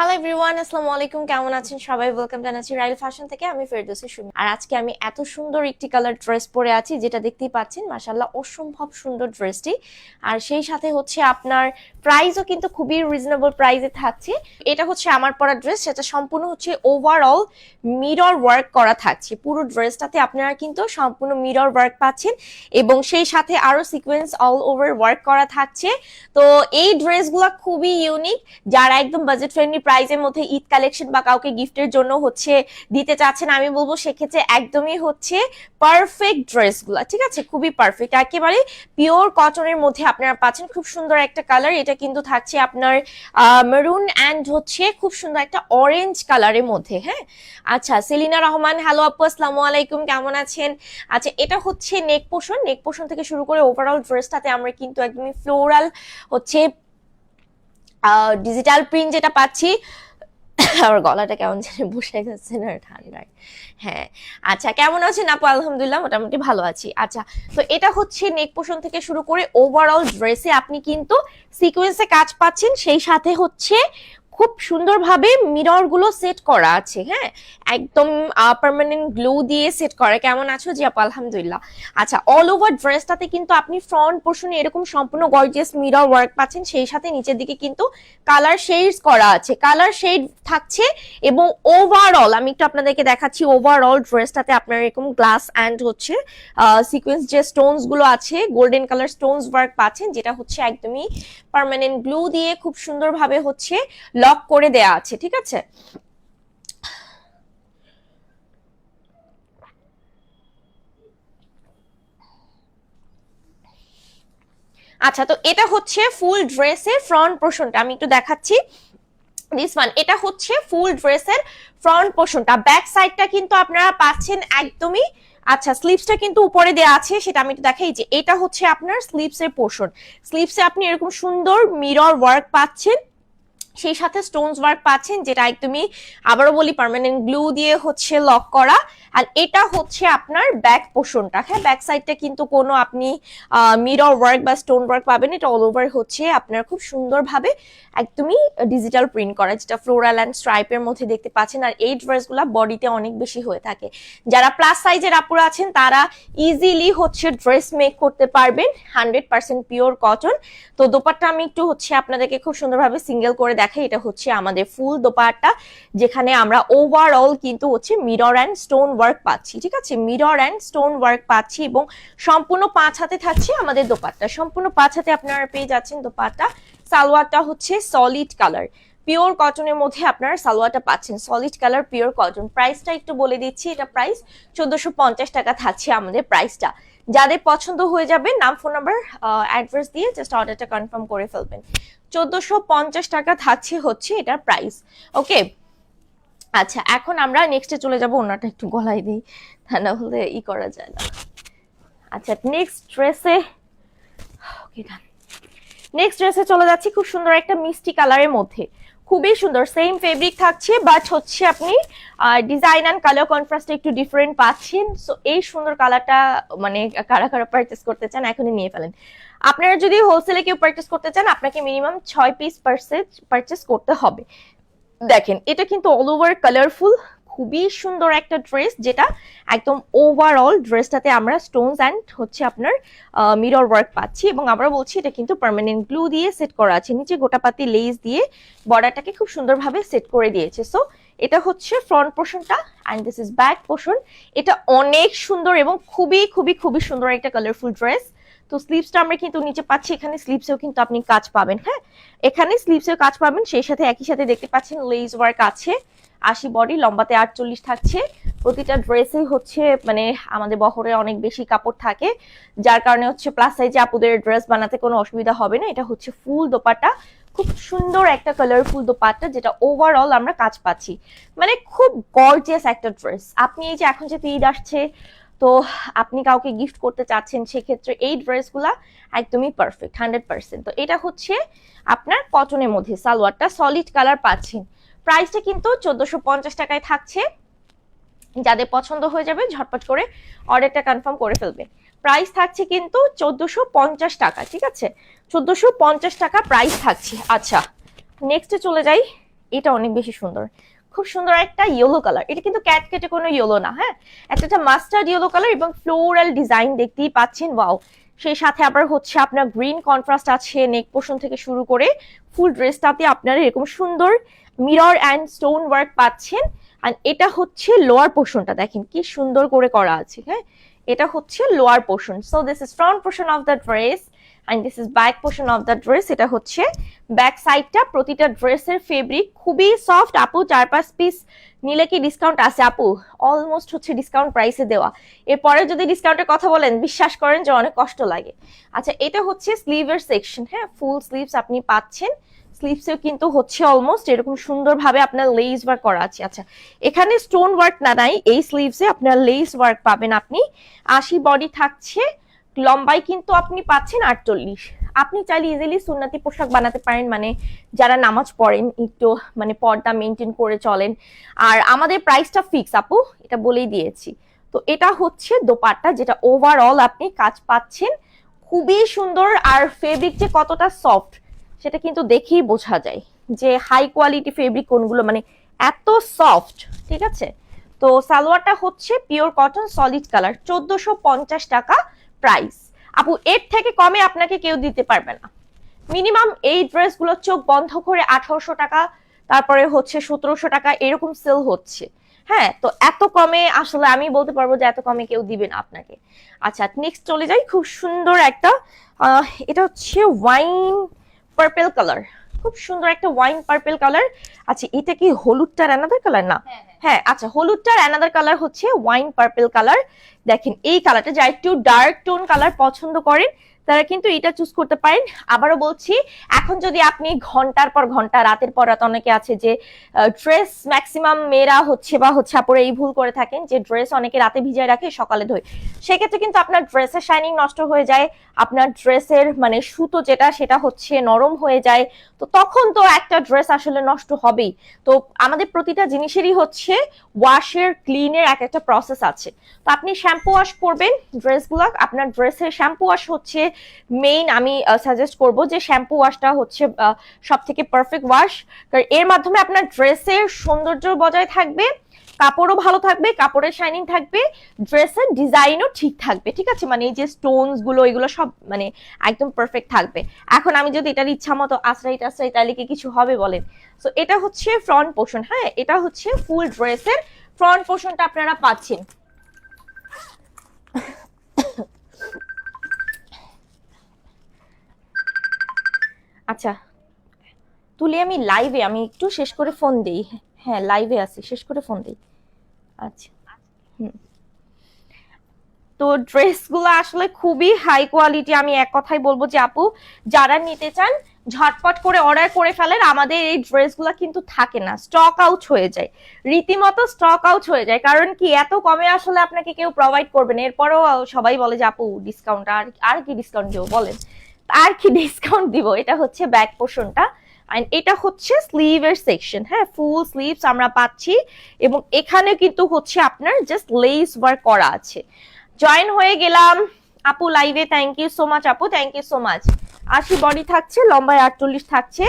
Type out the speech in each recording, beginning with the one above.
Hello everyone আসসালামু আলাইকুম। কেমন আছেন সবাই? ওয়েলকাম জানাচ্ছি রাইল ফ্যাশন থেকে। আমি ফেরদৌসি সুমি আর আজকে আমি এত সুন্দর একটি কালার ড্রেস পরে আছি, যেটা দেখতেই পাচ্ছেন মাশাল্লাহ অসম্ভব সুন্দর ড্রেসটি আর সেই সাথে হচ্ছে আপনার প্রাইসও কিন্তু খুবই রিজনেবল প্রাইসে থাকছে। এটা হচ্ছে আমার পরা ড্রেস সেটা সম্পূর্ণ হচ্ছে ওভারঅল মিরর ওয়ার্ক করা থাকছে। পুরো ড্রেসটাতে আপনারা কিন্তু সম্পূর্ণ মিরর ওয়ার্ক পাচ্ছেন এবং সেই সাথে আরও সিকোয়েন্স অল ওভার ওয়ার্ক করা থাকছে। তো এই ড্রেসগুলো খুবই ইউনিক যারা একদম বাজেট ফ্রেন্ডলি প্রাইসের মধ্যে ঈদ কালেকশন বা কাউকে গিফটের জন্য হচ্ছে দিতে চাচ্ছেন, আমি বলব সেক্ষেত্রে একদমই হচ্ছে পারফেক্ট ড্রেসগুলো ঠিক আছে? খুবই পারফেক্ট একেবারে পিওর কটনের মধ্যে আপনারা পাচ্ছেন। খুব সুন্দর একটা কালার এটা কিন্তু থাকছে আপনার মেরুন অ্যান্ড হচ্ছে খুব সুন্দর একটা অরেঞ্জ কালারের মধ্যে হ্যাঁ? আচ্ছা সেলিনা রহমান হ্যালো আপু, আসসালামু আলাইকুম, কেমন আছেন? আচ্ছা এটা হচ্ছে নেক পোষণ নেক পোষণ থেকে শুরু করে ওভারঅল ড্রেসটাতে আমরা কিন্তু একদমই ফ্লোরাল হচ্ছে ডিজিটাল প্রিন্ট যেটা পাচ্ছি, আমার গলাটা কেমন যেন বসে গেছে না, ঠান্ডায়। হ্যাঁ। আচ্ছা কেমন আছেন আপু? আলহামদুলিল্লাহ, মোটামুটি ভালো আছি। আচ্ছা তো এটা হচ্ছে নেক পোষণ থেকে শুরু করে ওভারঅল ড্রেসে আপনি কিন্তু সিকোয়েন্সে কাজ পাচ্ছেন, সেই সাথে হচ্ছে খুব সুন্দরভাবে মিররগুলো সেট করা আছে হ্যাঁ? একদম পার্মানেন্ট গ্লো দিয়ে সেট করা। কেমন আছো? জি আপু, আলহামদুলিল্লাহ। আচ্ছা অল ওভার ড্রেসটাতে কিন্তু আপনি ফ্রন্ট পোর্শনে এরকম সম্পূর্ণ গর্জিয়াস মিরর ওয়ার্ক পাচ্ছেন। সেই সাথে নিচের দিকে কিন্তু কালার শেডস করা আছে। কালার শেড থাকছে এবং ওভারঅল আমি একটু আপনাদেরকে দেখাচ্ছি ওভারঅল ড্রেসটাতে আপনার এরকম গ্লাস অ্যান্ড হচ্ছে সিকোয়েন্স যে স্টোনসগুলো আছে গোল্ডেন কালার স্টোনস ওয়ার্ক পাচ্ছেন, যেটা হচ্ছে একদমই পারমানেন্ট গ্লু দিয়ে খুব সুন্দরভাবে হচ্ছে লক করে দেয়া আছে, ঠিক আছে? আচ্ছা তো এটা হচ্ছে ফুল ড্রেসের ফ্রন্ট পোর্শনটা আমি একটু দেখাচ্ছি। দিস ওয়ান এটা হচ্ছে ফুল ড্রেসের ফ্রন্ট পোর্শনটা ব্যাক সাইডটা কিন্তু আপনারা পাচ্ছেন একদমই। আচ্ছা স্লিপসটা কিন্তু উপরে দেওয়া আছে, সেটা আমি একটু দেখাই যে এটা হচ্ছে আপনার স্লিপসের পোর্শন স্লিপসে আপনি এরকম সুন্দর মিরর ওয়ার্ক পাচ্ছেন। সেই সাথে স্টোনস ওয়ার্ক পাচ্ছেন, যেটা একদমই আবারও বলি পার্মানেন্ট গ্লু দিয়ে হচ্ছে লক করা। আর এটা হচ্ছে আপনার ব্যাক পোর্শনটা হ্যাঁ ব্যাক সাইডটা কিন্তু কোনো আপনি মিরর ওয়ার্ক বা স্টোন ওয়ার্ক পাবেন। এটা অল ওভার হচ্ছে আপনার খুব সুন্দরভাবে একদমই ডিজিটাল প্রিন্ট করা, যেটা ফ্লোরাল অ্যান্ড স্ট্রাইপের মধ্যে দেখতে পাচ্ছেন। আর এই ড্রেসগুলো বডিতে অনেক বেশি হয়ে থাকে। যারা প্লাস সাইজের আপুরা আছেন, তারা ইজিলি হচ্ছে ড্রেস মেক করতে পারবেন। হান্ড্রেড পার্সেন্ট পিওর কটন তো দোপাট্টা আমি একটু হচ্ছে আপনাদেরকে খুব সুন্দরভাবে সিঙ্গেল করে দেখাই এটা হচ্ছে আমাদের ফুল দোপাট্টা, যেখানে আমরা ওভারঅল কিন্তু হচ্ছে মিরর অ্যান্ড স্টোন ওয়ার্ক পাচ্ছি, ঠিক আছে? মিরর অ্যান্ড স্টোন ওয়ার্ক পাচ্ছি এবং সম্পূর্ণ পাঁচ হাতে থাকছে আমাদের দোপাট্টা। সম্পূর্ণ পাঁচ হাতে আপনারা পেয়ে যাচ্ছেন দোপাট্টা। সালোয়ারটা হচ্ছে সলিড কালার পিওর কটনের মধ্যে আপনারা সালোয়ারটা পাচ্ছেন। সলিড কালার পিওর কটন প্রাইসটা একটু বলে দিচ্ছি, এটা প্রাইস চোদ্দশো টাকা থাকছে আমাদের প্রাইসটা যাদের পছন্দ হয়ে যাবে, নাম ফোন নাম্বার অ্যাড্রেস দিয়ে জাস্ট অর্ডারটা কনফার্ম করে ফেলবেন। চোদ্দশো টাকা থাকছে হচ্ছে এটার প্রাইস ওকে আচ্ছা এখন আমরা নেক্সটে চলে যাব ওনাটা একটু গলায় দিই, তা না হলে ই করা যায় না। আচ্ছা নেক্সট ড্রেসে ওকে নেক্সট ড্রেসে চলে যাচ্ছি, খুব সুন্দর একটা মিষ্টি কালারের মধ্যে। খুবই সুন্দর সেম ফেব্রিক থাকছে বাট হচ্ছে আপনি ডিজাইন অ্যান্ড কালার কনট্রাস্ট একটু ডিফারেন্ট পাচ্ছেন। সো এই সুন্দর কালারটা মানে কারা কারা পারচেস করতে চান, এখনই নিয়ে ফেলেন। আপনারা যদি হোলসেলে কেউ পারচেস করতে চান, আপনাকে মিনিমাম ছয় পিস পারচেস করতে হবে। দেখেন, এটা কিন্তু অল ওভার কালারফুল খুবই সুন্দর একটা ড্রেস যেটা একদম ওভারঅল ড্রেসটাতে আমরা স্টোনস অ্যান্ড হচ্ছে আপনার মিরর ওয়ার্ক পাচ্ছি এবং আমরা বলছি এটা কিন্তু পারমানেন্ট গ্লু দিয়ে সেট করা আছে। নিচে গোটাপাতি লেস দিয়ে বর্ডারটাকে খুব সুন্দরভাবে সেট করে দিয়েছে। সো এটা হচ্ছে ফ্রন্ট পোর্শনটা and this is back portion এটা অনেক সুন্দর এবং খুবই খুবই খুবই সুন্দর একটা কালারফুল ড্রেস তো স্লিভসটা আমরা কিন্তু নিচে পাচ্ছি, এখানে স্লিভসেও কিন্তু আপনি কাজ পাবেন হ্যাঁ? এখানে স্লিভসেও কাজ পাবেন, সেই সাথে একই সাথে দেখতে পাচ্ছেন লেস ওয়ার্ক আছে, আশি বডি লম্বাতে আটচল্লিশ থাকছে। প্রতিটা ড্রেসেই হচ্ছে মানে আমাদের বহরে অনেক বেশি কাপড় থাকে, যার কারণে হচ্ছে প্লাস সাইজে আপুদের ড্রেস বানাতে কোনো অসুবিধা হবে না, এটা হচ্ছে ফুল দোপাটা খুব সুন্দর একটা কালারফুল দোপাট্টা, যেটা ওভারঅল আমরা কাজ পাচ্ছি। মানে খুব গর্জিয়াস একটা ড্রেস আপনি এই যে এখন যে ঈদ আসছে তো আপনি কাউকে গিফট করতে চাচ্ছেন, সেক্ষেত্রে এই ড্রেসগুলা একদমই পারফেক্ট হান্ড্রেড পার্সেন্ট তো এটা হচ্ছে আপনার কটনের মধ্যে, সালোয়ারটা সলিড কালার পাচ্ছেন। প্রাইসটা কিন্তু চোদ্দশো টাকায় থাকছে। যাদের পছন্দ হয়ে যাবে, ঝটপট করে অর্ডারটা কনফার্ম করে ফেলবে। প্রাইস থাকছে কিন্তু চোদ্দশো টাকা, ঠিক আছে? চোদ্দশো টাকা প্রাইস থাকছে। আচ্ছা নেক্সটে চলে যাই। এটা অনেক বেশি সুন্দর। খুব সুন্দর একটা ইয়েলো কালার এটা কিন্তু ক্যাট কেটে কোনো ইয়েলো না হ্যাঁ? একটা মাস্টার্ড ইয়েলো কালার এবং ফ্লোরাল ডিজাইন দেখতেই পাচ্ছেন ওয়াও সেই সাথে আবার হচ্ছে আপনার গ্রিন কন্ট্রাস্ট আছে নেক পোর্শন থেকে শুরু করে ফুল ড্রেসটাতে আপনারা এরকম সুন্দর মিরর অ্যান্ড স্টোন ওয়ার্ক পাচ্ছেন। আর এটা হচ্ছে লোয়ার পোর্শনটা দেখেন কি সুন্দর করে করা আছে হ্যাঁ? এটা হচ্ছে lower portion so this is front portion of the dress and this is back portion of the dress এটা হচ্ছে ব্যাক সাইডটা প্রতিটা ড্রেসের ফেব্রিক খুবই সফট আপু চার পাঁচ পিস নিলে কি ডিসকাউন্ট আছে আপু? অলমোস্ট হচ্ছে ডিসকাউন্ট প্রাইসে দেওয়া। এরপরে যদি ডিসকাউন্টের কথা বলেন, বিশ্বাস করেন যে অনেক কষ্ট লাগে। আচ্ছা এটা হচ্ছে স্লিভের সেকশন হ্যাঁ ফুল স্লিভস আপনি পাচ্ছেন। স্লিভসেও কিন্তু হচ্ছে অলমোস্ট এরকম সুন্দরভাবে আপনার লেস ওয়ার্ক করা আছে। আচ্ছা এখানে স্টোন ওয়ার্ক না, নাই, এই স্লিভসে আপনার লেস ওয়ার্ক পাবেন আপনি। আশি বডি থাকছে লম্বাই কিন্তু আপনি পাচ্ছেন আটচল্লিশ। আপনি চাইলে ইজিলি সুন্নাতি পোশাক বানাতে পারেন মানে যারা নামাজ পড়েন, একটু মানে পর্দা মেনটেন করে চলেন। আর আমাদের প্রাইসটা ফিক্স আপু, এটা বলেই দিয়েছি। তো এটা হচ্ছে দোপাট্টা, যেটা ওভারঅল আপনি কাজ পাচ্ছেন। খুবই সুন্দর আর ফেব্রিক যে কতটা সফট সেটা কিন্তু দেখেই বোঝা যায় যে হাই কোয়ালিটি ফেব্রিক কোনগুলো মানে এত সফট ঠিক আছে? তো সালোয়ারটা হচ্ছে পিওর কটন সলিড কালার চোদ্দশো পঞ্চাশ টাকা প্রাইস আপু, এর থেকে কমে আপনাকে কেউ দিতে পারবে না। মিনিমাম এই ড্রেসগুলো চোখ বন্ধ করে আঠারোশো টাকা, তারপরে হচ্ছে সতেরোশো টাকা, এরকম সেল হচ্ছে। হ্যাঁ তো এত কমে আসলে আমি বলতে পারব যে এত কমে কেউ দিবে না আপনাকে। আচ্ছা নেক্সট চলে যাই। খুব সুন্দর একটা এটা হচ্ছে ওয়াইন পার্পেল কালার খুব সুন্দর একটা ওয়াইন পার্পল কালার আচ্ছা এটা কি হলুদটার অ্যানাদার কালার না। হ্যাঁ আচ্ছা হলুদটার অ্যানাদার কালার হচ্ছে ওয়াইন পার্পল কালার দেখেন এই কালারটা যা একটু ডার্ক টোন কালার পছন্দ করেন তারা কিন্তু এটা চুজ করতে পারেন। আবারও বলছি, এখন যদি আপনি ঘণ্টার পর ঘণ্টা, রাতের পর রাত অনেকে আছে যে ড্রেস ম্যাক্সিমাম মেয়েরা হচ্ছে বা হচ্ছে আপুরা এই ভুল করে থাকেন যে ড্রেস অনেকে রাতে ভিজায় রাখে, সকালে ধোয়। সেক্ষেত্রে কিন্তু আপনার ড্রেসের শাইনিং নষ্ট হয়ে যায়, আপনার ড্রেসের মানে সুতো যেটা, সেটা হচ্ছে নরম হয়ে যায়। তো তখন তো একটা ড্রেস আসলে নষ্ট হবেই। তো আমাদের প্রতিটা জিনিসেরই হচ্ছে ওয়াশের ক্লিনের এক একটা প্রসেস আছে। তো আপনি শ্যাম্পু ওয়াশ করবেন ড্রেসগুলো আপনার ড্রেসের শ্যাম্পু ওয়াশ হচ্ছে মেইন আমি সাজেস্ট করব যে শ্যাম্পু ওয়াশটা হচ্ছে সব থেকে পারফেক্ট ওয়াশ কারণ এর মাধ্যমে আপনার ড্রেসের সৌন্দর্য বজায় থাকবে, কাপড়ও ভালো থাকবে, কাপড়ের শাইনিং থাকবে ড্রেসের ডিজাইনও ঠিক থাকবে, ঠিক আছে? মানে এই যে স্টোনসগুলো, এগুলো সব মানে একদম পারফেক্ট থাকবে। এখন আমি যদি এটার ইচ্ছা মতো আশ্রাই টাশ্রাই তাহলে কি কিছু হবে বলেন। সো এটা হচ্ছে ফ্রন্ট পোর্শন হ্যাঁ? এটা হচ্ছে ফুল ড্রেসের ফ্রন্ট পোর্শনটা আপনারা পাচ্ছেন। আচ্ছা। তুলে, আমি লাইভে আমি একটু শেষ করে ফোন দিই। হ্যাঁ লাইভে আছি, শেষ করে ফোন দিই। আচ্ছা হুম। তো ড্রেসগুলো আসলে খুবই হাই কোয়ালিটি আমি এক কথাই বলব যে, আপু, যারা নিতে চান, ঝটপট করে অর্ডার করে ফেলেন, আমাদের এই ড্রেসগুলো কিন্তু থাকে না স্টক আউট হয়ে যায়। রীতিমতো স্টক আউট হয়ে যায়, কারণ কি, এত কমে আসলে আপনাকে কেউ প্রোভাইড করবে না। এরপরও সবাই বলে যে, আপু ডিসকাউন্ট আর আর কি ডিসকাউন্ট দেবো, বলেন। আর কি ডিসকাউন্ট দিব? এটা হচ্ছে ব্যাক পোর্শনটা এন্ড এটা হচ্ছে স্লিভের সেকশন হ্যাঁ? ফুল স্লিভস আমরা পাচ্ছি। এবং এখানে কিন্তু হচ্ছে আপনার জাস্ট লেস ওয়ার্ক করা আছে। জয়েন হয়ে গেলাম। আপু লাইভে থ্যাংক ইউ সো মাচ আপু থ্যাংক ইউ সো মাচ আশি বডি থাকছে, লম্বায় আটচল্লিশ থাকছে।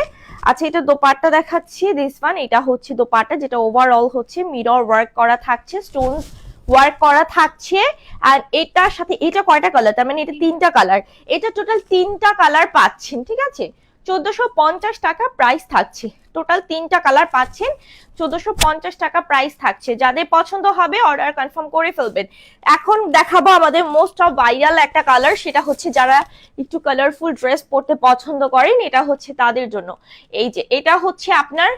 আচ্ছা এটা দোপাট্টা দেখাচ্ছি দিস ওয়ান এটা হচ্ছে দোপাট্টা, যেটা ওভারঅল হচ্ছে মিরর ওয়ার্ক করা থাকছে স্টোন ওয়ার্ক করা থাকছে, আর এটার সাথে, এটা কয়টা কালার তার মানে এটা তিনটা কালার এটা টোটাল তিনটা কালার পাচ্ছেন, ঠিক আছে? চোদ্দশো পঞ্চাশ টাকা প্রাইস থাকছে। টোটাল তিনটা কালার পাচ্ছেন, চোদ্দশো পঞ্চাশ টাকা প্রাইস থাকছে। যাদের পছন্দ হবে অর্ডার কনফার্ম করে ফেলবেন। এখন দেখাবো আমাদের মোস্ট অফ ভাইরাল একটা কালার সেটা হচ্ছে যারা একটু কালারফুল ড্রেস পরতে পছন্দ করেন, এটা হচ্ছে তাদের জন্য। এই যে, এটা হচ্ছে আপনার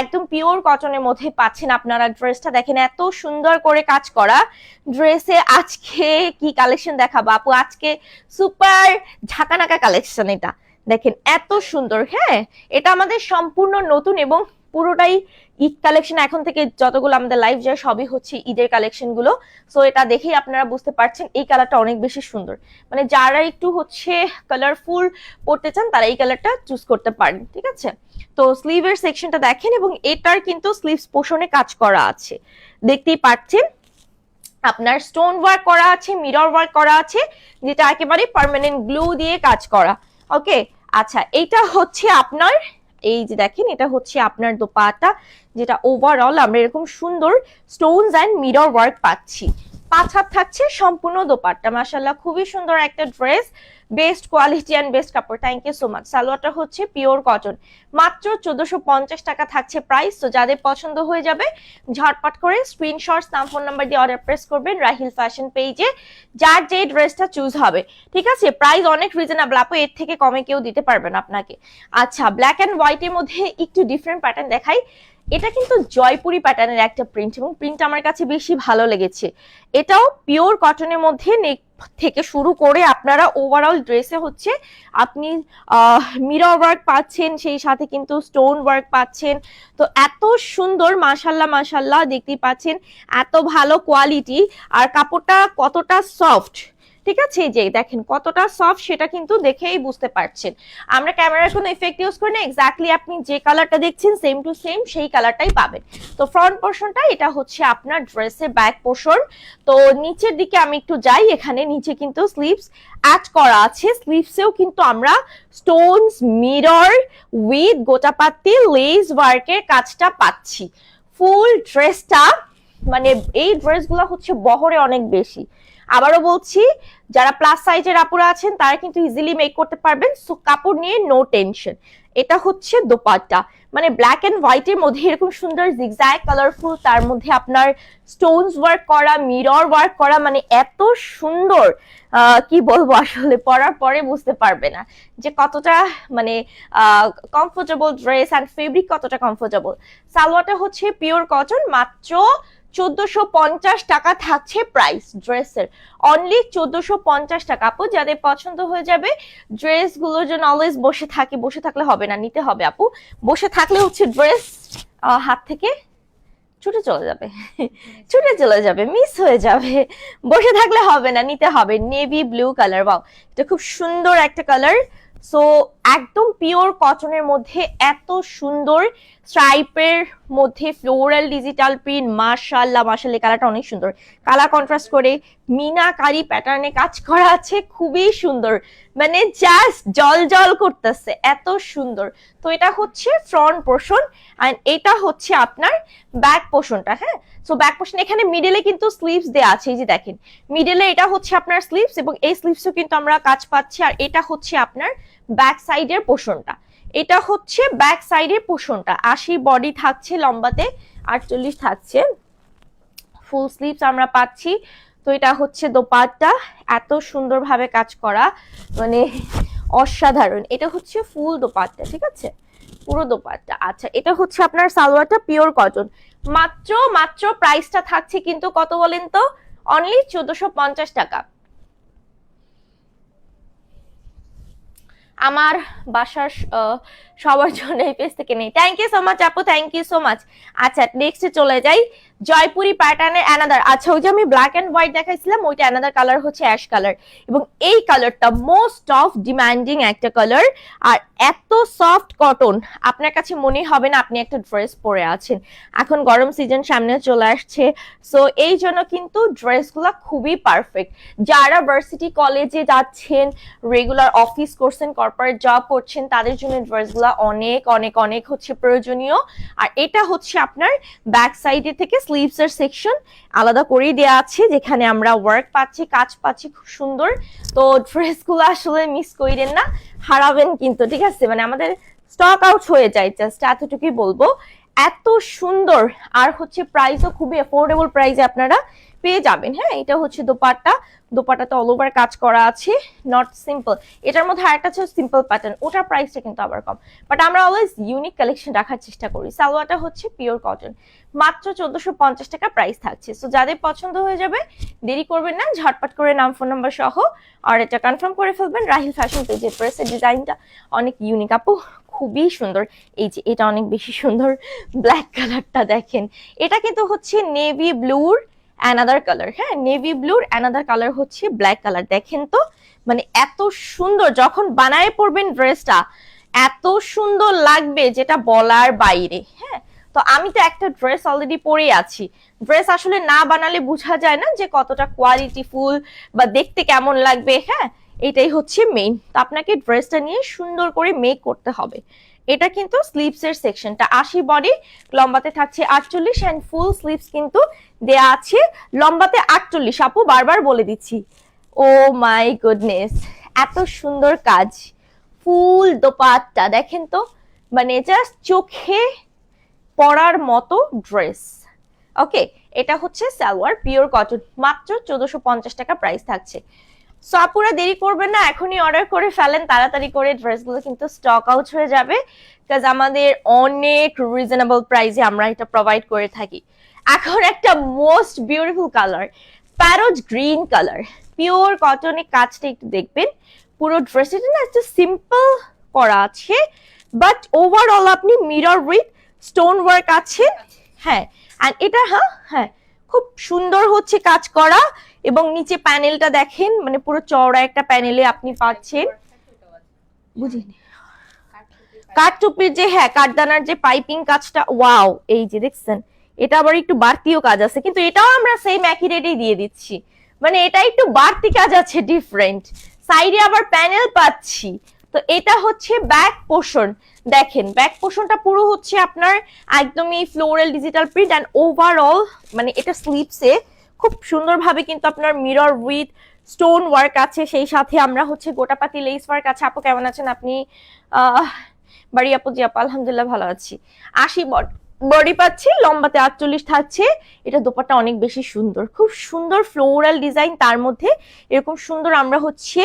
একদম পিওর কটনের মধ্যে পাচ্ছেন আপনারা ড্রেসটা দেখেন এত সুন্দর করে কাজ করা ড্রেসে আজকে কি কালেকশন দেখাবো আপু? আজকে সুপার ঝাঁকানাকা কালেকশন এটা। দেখেন, এত সুন্দর হ্যাঁ? এটা আমাদের সম্পূর্ণ নতুন এবং পুরোটাই ঈদ কালেকশন এখন থেকে যতগুলো আমাদের লাইভ যায় সবই হচ্ছে ঈদের কালেকশনগুলো। সো এটা দেখেই আপনারা বুঝতে পারছেন, এই কালারটা অনেক বেশি সুন্দর। মানে যারা একটু হচ্ছে কালারফুল পড়তে চান, তারা এই কালারটা চুজ করতে পারেন, ঠিক আছে? তো স্লিভের সেকশনটা দেখেন এবং এটার কিন্তু স্লিভস পোষণে কাজ করা আছে। দেখতেই পাচ্ছেন, আপনার স্টোন ওয়ার্ক করা আছে মিরর ওয়ার্ক করা আছে, যেটা একেবারে পার্মানেন্ট গ্লু দিয়ে কাজ করা ওকে আচ্ছা এটা হচ্ছে আপনার, এই যে দেখেন, এটা হচ্ছে আপনার দোপাটা, যেটা ওভারঅল আমরা এরকম সুন্দর স্টোনস অ্যান্ড মিরর ওয়ার্ক পাচ্ছি। পাঁচ হাত থাকছে সম্পূর্ণ দোপাট্টা মাসাল্লাহ খুবই সুন্দর একটা dress best quality and best কাপড়। থ্যাংক ইউ সো মাচ সালোয়ারটা হচ্ছে পিওর কটন মাত্র চোদ্দশো পঞ্চাশ টাকা থাকছে প্রাইস তো যাদের পছন্দ হয়ে যাবে, ঝটপট করে স্ক্রিনশট নাম ফোন নাম্বার দিয়ে অর্ডার প্রেস করবেন রাহিল ফ্যাশন পেজে যার যে ড্রেসটা চুজ হবে। ঠিক আছে? প্রাইস অনেক রিজনেবল আপু, এর থেকে কমে কেউ দিতে পারবেন আপনাকে। আচ্ছা ব্ল্যাক অ্যান্ড হোয়াইটের মধ্যে একটু ডিফারেন্ট প্যাটার্ন দেখাই। এটা কিন্তু জয়পুরি প্যাটার্নের একটা প্রিন্ট এবং প্রিন্ট আমার কাছে বেশি ভালো লেগেছে। এটাও পিওর কটনের মধ্যে নেক থেকে শুরু করে আপনারা ওভারঅল ড্রেসে হচ্ছে আপনি মিরর ওয়ার্ক পাচ্ছেন, সেই সাথে কিন্তু স্টোন ওয়ার্ক পাচ্ছেন। তো এত সুন্দর, মাশাল্লাহ মাশাল্লাহ দেখতে পাচ্ছেন। এত ভালো কোয়ালিটি আর কাপড়টা কতটা সফট ঠিক আছে? এই যে দেখেন কতটা সফট সেটা কিন্তু দেখেই বুঝতে পারছেন। আমরা ক্যামেরার কোনো ইফেক্ট ইউজ করি না। এক্স্যাক্টলি আপনি যে কালারটা দেখছেন সেম টু সেম সেই কালারটাই পাবেন। তো ফ্রন্ট পোর্শনটা এটা হচ্ছে আপনার ড্রেসের ব্যাক পোর্শন তো নিচের দিকে আমি একটু যাই, এখানে নিচে কিন্তু স্লিভস অ্যাড করা আছে। স্লিভসেও কিন্তু আমরা স্টোনস মিরর উইথ গোটাপাতি লেস ওয়ার্কের কাজটা পাচ্ছি। ফুল ড্রেসটা মানে এই ড্রেসগুলো হচ্ছে বহরে অনেক বেশি। আবারও বলছি, যারা প্লাস সাইজের আপুরা আছেন, তারা কিন্তু ইজিলি মেক করতে পারবেন। সো কাপড় নিয়ে নো টেনশন এটা হচ্ছে দোপাট্টা। মানে ব্ল্যাক এন্ড হোয়াইটের মধ্যে এরকম সুন্দর জিগজ্যাগ কালারফুল তার মধ্যে আপনার স্টোনস ওয়ার্ক করা মিরর ওয়ার্ক করা মানে এত সুন্দর কি বলব আসলে, পরার পরে বুঝতে পারবে না যে কতটা মানে কমফোর্টেবল ড্রেস অ্যান্ড ফেব্রিক কতটা কমফোর্টেবল সালোয়ারটা হচ্ছে পিওর কটন মাত্র চোদ্দশো পঞ্চাশ টাকা থাকছে প্রাইস ড্রেসের অনলি চোদ্দশো পঞ্চাশ টাকা। আপু, যাদের পছন্দ হয়ে যাবে ড্রেসগুলোর জন্য অলওয়েজ বসে থাকে, বসে থাকলে হবে না, নিতে হবে আপু। বসে থাকলে হচ্ছে ড্রেস হাত থেকে ছুটে চলে যাবে। ছুটে চলে যাবে মিস হয়ে যাবে। বসে থাকলে হবে না, নিতে হবে। নেভি ব্লু কালার বাও এটা খুব সুন্দর একটা কালার সো একদম পিওর কটনের মধ্যে এত সুন্দর স্ট্রাইপের মধ্যে ফ্লোরাল ডিজিটাল প্রিন্ট মার্শাল্লাহ মার্শাল্লাহ কালারটা অনেক সুন্দর। কালার কন্ট্রাস্ট করে মিনাকারি প্যাটার্নে কাজ করা আছে, খুবই সুন্দর। মানে জাস্ট জল জল করতেছে, এত সুন্দর। তো এটা হচ্ছে ফ্রন্ট পোর্শন অ্যান্ড এটা হচ্ছে আপনার ব্যাক পোর্শনটা হ্যাঁ? সো ব্যাক পোর্শন এখানে মিডলে কিন্তু স্লিভস দেওয়া আছে, এই যে দেখেন। মিডলে এটা হচ্ছে আপনার স্লিভস এবং এই স্লিভসও কিন্তু আমরা কাজ পাচ্ছি, আর এটা হচ্ছে আপনার ব্যাক সাইডের পোর্শনটা এটা হচ্ছে ব্যাক সাইডের পোর্শনটা আশি বডি থাকছে লম্বাতে, আটচল্লিশ থাকছে। ফুল স্লিভস আমরা পাচ্ছি। তো এটা হচ্ছে দোপাট্টা। এত সুন্দরভাবে কাজ করা মানে অসাধারণ। এটা হচ্ছে ফুল দোপাট্টা, ঠিক আছে? পুরো দোপাট্টা। আচ্ছা এটা হচ্ছে আপনার সালোয়ারটা পিওর কটন মাত্র মাত্র প্রাইসটা থাকছে কিন্তু কত বলেন তো? অনলি চোদ্দশো টাকা। আমার বাসার সবার জন্য এই পেজ থেকে নেই। থ্যাংক ইউ সো মাচ আপু থ্যাংক ইউ সো মাচ আচ্ছা নেক্সটে চলে যাই। জয়পুরি প্যাটার্নের অ্যানাদার আচ্ছা ওই যে আমি ব্ল্যাক অ্যান্ড হোয়াইট দেখাইছিলাম, ওইটা অ্যানাদার কালার হচ্ছে অ্যাশ কালার এবং এই কালারটা মোস্ট অফ ডিমান্ডিং একটা কালার আর এত সফট কটন আপনার কাছে মনে হবে না আপনি একটা ড্রেস পরে আছেন। এখন গরম সিজন সামনে চলে আসছে। সো এই জন্য কিন্তু ড্রেসগুলো খুবই পারফেক্ট যারা ভার্সিটি কলেজে যাচ্ছেন রেগুলার অফিস করছেন কর্পোরেট জব করছেন তাদের জন্য ড্রেসগুলো অনেক অনেক অনেক হচ্ছে প্রয়োজনীয়। আর এটা হচ্ছে আপনার ব্যাক সাইডে থেকে স্লিভস এর সেকশন আলাদা করেই দেওয়া আছে, যেখানে আমরা ওয়ার্ক পাচ্ছি, কাজ পাচ্ছি খুব সুন্দর। তো ড্রেসগুলো আসলে মিস করেন না, হারাবেন কিন্তু, ঠিক আছে? মানে আমাদের স্টক আউট হয়ে যায় জাস্ট এতটুকুই বলব। এত সুন্দর, আর হচ্ছে প্রাইসও খুবই অ্যাফোর্ডেবল প্রাইসে আপনারা পেয়ে যাবেন। হ্যাঁ এটা হচ্ছে দোপাট্টা। দোপাট্টাতে অল ওভার কাজ করা আছে। নট সিম্পল এটার মধ্যে আরেকটা হচ্ছে সিম্পল প্যাটার্ন ওটার প্রাইসটা কিন্তু আবার কম। বাট আমরা অলওয়েজ ইউনিক কালেকশন রাখার চেষ্টা করি। সালোয়ারটা হচ্ছে পিওর কটন মাত্র চোদ্দশো পঞ্চাশ টাকা প্রাইস থাকছে। সো যাদের পছন্দ হয়ে যাবে, দেরি করবেন না। ঝটপট করে নাম ফোন নাম্বার সহ আর এটা কনফার্ম করে ফেলবেন। রাহিল ফ্যাশন পেজের প্রেসের ডিজাইনটা অনেক ইউনিক আপু। খুবই সুন্দর। এই যে, এটা অনেক বেশি সুন্দর। ব্ল্যাক কালারটা দেখেন। এটা কিন্তু হচ্ছে নেভি ব্লুর অ্যানাদার কালার হ্যাঁ নেভি ব্লুর অ্যানাদার কালার হচ্ছে ব্ল্যাক কালার দেখেন তো মানে এত সুন্দর, যখন বানায় পড়বেন ড্রেসটা এত সুন্দর লাগবে যেটা বলার বাইরে হ্যাঁ। তো আমি তো একটা ড্রেস অলরেডি পরে আছি। ড্রেস আসলে না বানালে বোঝা যায় না যে কতটা কোয়ালিটিফুল বা দেখতে কেমন লাগবে হ্যাঁ। এটাই হচ্ছে মেইন তো আপনাকে ড্রেসটা নিয়ে সুন্দর করে মেক করতে হবে। এটা কিন্তু স্লিভস এর সেকশনটা আশি বডি লম্বাতে থাকছে আটচল্লিশ অ্যান্ড ফুল স্লিভস কিন্তু দেয়া আছে। লম্বাতে আটচল্লিশ। আপু, বারবার বলে দিচ্ছি। ও মাই গুডনেস এত সুন্দর কাজ। ফুল দোপাট্টা, দেখেন তো? মানে জাস্ট চোখে পরার মতো ড্রেস ওকে এটা হচ্ছে সালোয়ার পিওর কটন মাত্র চোদ্দশো টাকা প্রাইস থাকছে। সো আপুরা দেরি করবেন না, এখনই অর্ডার করে ফেলেন, তাড়াতাড়ি করে ড্রেসগুলো কিন্তু স্টক আউট হয়ে যাবে। কাজ আমাদের অনেক রিজনেবল প্রাইসে আমরা এটা প্রোভাইড করে থাকি। এখন একটা মোস্ট বিউটিফুল কালার প্যারোজ গ্রিন কালার পিওর কটনের কাজটা একটু দেখবেন। পুরো ড্রেসটা না একটু সিম্পল করা আছে। বাট ওভারঅল আপনি মিরর উইথ স্টোন ওয়ার্ক আছে। হ্যাঁ এটা হ্যাঁ হ্যাঁ খুব সুন্দর হচ্ছে কাজ করা। এবং নিচে প্যানেলটা দেখেন মানে পুরো চওড়া একটা প্যানেলে আপনি পাচ্ছেন। বুঝিনি। কাঠটুপির যে হ্যাঁ কাঠদানার যে পাইপিং কাজটা, ওয়াও, এই যে দেখছেন, এটা আবার একটু বাড়তিও কাজ আছে, কিন্তু এটাও আমরা সেম একই রেটেই দিয়ে দিচ্ছি। মানে এটা একটু বাড়তি কাজ আছে ডিফারেন্ট সাইডে আবার প্যানেল পাচ্ছি। তো এটা হচ্ছে ব্যাক পোর্শন দেখেন ব্যাক পোর্শনটা পুরো হচ্ছে আপনার একদমই floral digital print and overall মানে এটা স্লিপসে খুব সুন্দরভাবে কিন্তু আপনার মিরর উইথ স্টোন ওয়ার্ক আছে, সেই সাথে আমরা হচ্ছে গোটাপাতি লেস ওয়ার্ক আছে। আপু, কেমন আছেন? আপনি? বাড়ি আপু, জি আপু, আলহামদুলিল্লাহ ভালো আছি। আশি বডি পাচ্ছি, লম্বাতে আটচল্লিশ থাকছে। এটা দোপাটা অনেক বেশি সুন্দর। খুব সুন্দর ফ্লোরাল ডিজাইন তার মধ্যে এরকম সুন্দর আমরা হচ্ছে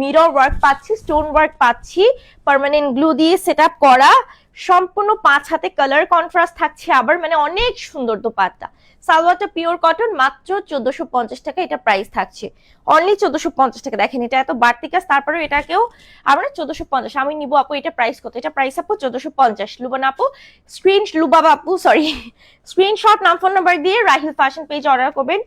মিরর ওয়ার্ক পাচ্ছি স্টোন ওয়ার্ক পাচ্ছি। পার্মানেন্ট গ্লু দিয়ে সেট করা সম্পূর্ণ পাঁচ হাতে কালার কন্ট্রাস্ট থাকছে আবার মানে অনেক সুন্দর দোপাট্টা। সালোয়ারটা পিওর কটন মাত্র চোদ্দশো পঞ্চাশ টাকা এটা প্রাইস থাকছে। অনলি চোদ্দশো পঞ্চাশ টাকা। দেখেন, এটা এত বাড়তি কাজ, তারপরেও এটাকেও আমরা চোদ্দশো পঞ্চাশ, আমি নিবো আপু, এটা প্রাইস কত? এটা প্রাইস আপু চোদ্দশো পঞ্চাশ। লুবান আপু স্ক্রিন লুবাবা আপু সরি স্ক্রিনশট নাম ফোন নাম্বার দিয়ে রাহিল ফ্যাশন পেজ অর্ডার করবেন।